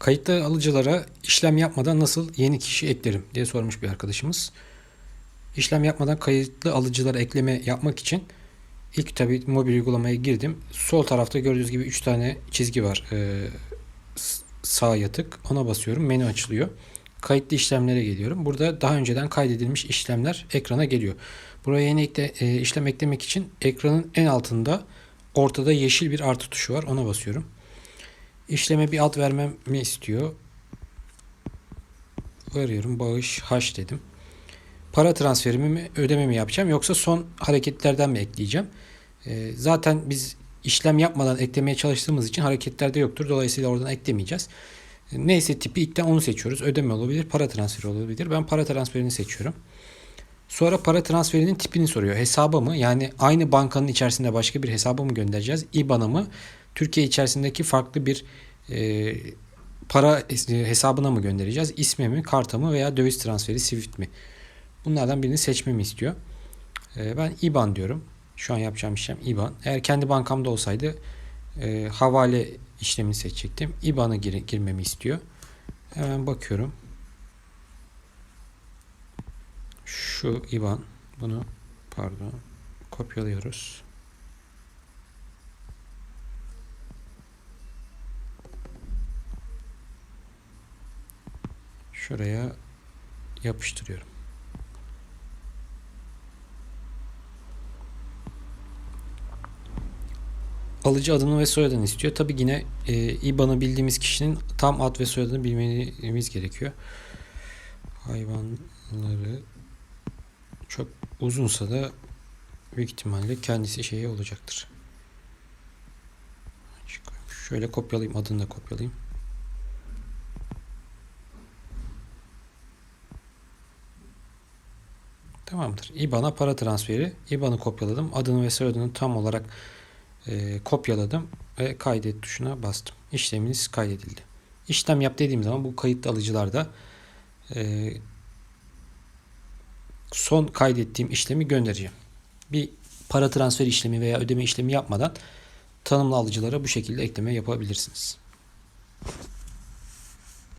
Kayıtlı alıcılara işlem yapmadan nasıl yeni kişi eklerim diye sormuş bir arkadaşımız. İşlem yapmadan kayıtlı alıcılara ekleme yapmak için ilk tabi mobil uygulamaya girdim. Sol tarafta gördüğünüz gibi 3 tane çizgi var. Ee, sağ yatık. Ona basıyorum. Menü açılıyor. Kayıtlı işlemlere geliyorum. Burada daha önceden kaydedilmiş işlemler ekrana geliyor. Buraya yeni ekle, e, işlem eklemek için ekranın en altında ortada yeşil bir artı tuşu var. Ona basıyorum. İşleme bir ad vermemi istiyor. Veriyorum. Bağış haş dedim. Para transferimi mi ödememi yapacağım yoksa son hareketlerden mi ekleyeceğim? Ee, zaten biz işlem yapmadan eklemeye çalıştığımız için hareketlerde yoktur. Dolayısıyla oradan eklemeyeceğiz. Ee, Neyse tipi ilkten onu seçiyoruz. Ödeme olabilir, para transferi olabilir. Ben para transferini seçiyorum. Sonra para transferinin tipini soruyor. Hesaba mı? Yani aynı bankanın içerisinde başka bir hesaba mı göndereceğiz? IBAN'a mı? Türkiye içerisindeki farklı bir e, para hesabına mı göndereceğiz? İsme mi, karta mı veya döviz transferi, Swift mi? Bunlardan birini seçmemi istiyor. E, ben IBAN diyorum. Şu an yapacağım işlem IBAN. Eğer kendi bankamda olsaydı e, havale işlemini seçecektim. IBAN'a gir, girmemi istiyor. Hemen bakıyorum. Şu IBAN. Bunu pardon kopyalıyoruz. Şuraya yapıştırıyorum. Alıcı adını ve soyadını istiyor. Tabi yine e, IBAN'ı bildiğimiz kişinin tam ad ve soyadını bilmemiz gerekiyor. Hayvanları çok uzunsa da büyük ihtimalle kendisi şeyi olacaktır. Şöyle kopyalayayım. Adını da kopyalayayım. Tamamdır. IBAN'a para transferi. IBAN'ı kopyaladım. Adını ve soyadını tam olarak e, kopyaladım ve kaydet tuşuna bastım. İşleminiz kaydedildi. İşlem yap dediğim zaman bu kayıtlı alıcılarda e, son kaydettiğim işlemi göndereceğim. Bir para transfer işlemi veya ödeme işlemi yapmadan tanımlı alıcılara bu şekilde ekleme yapabilirsiniz.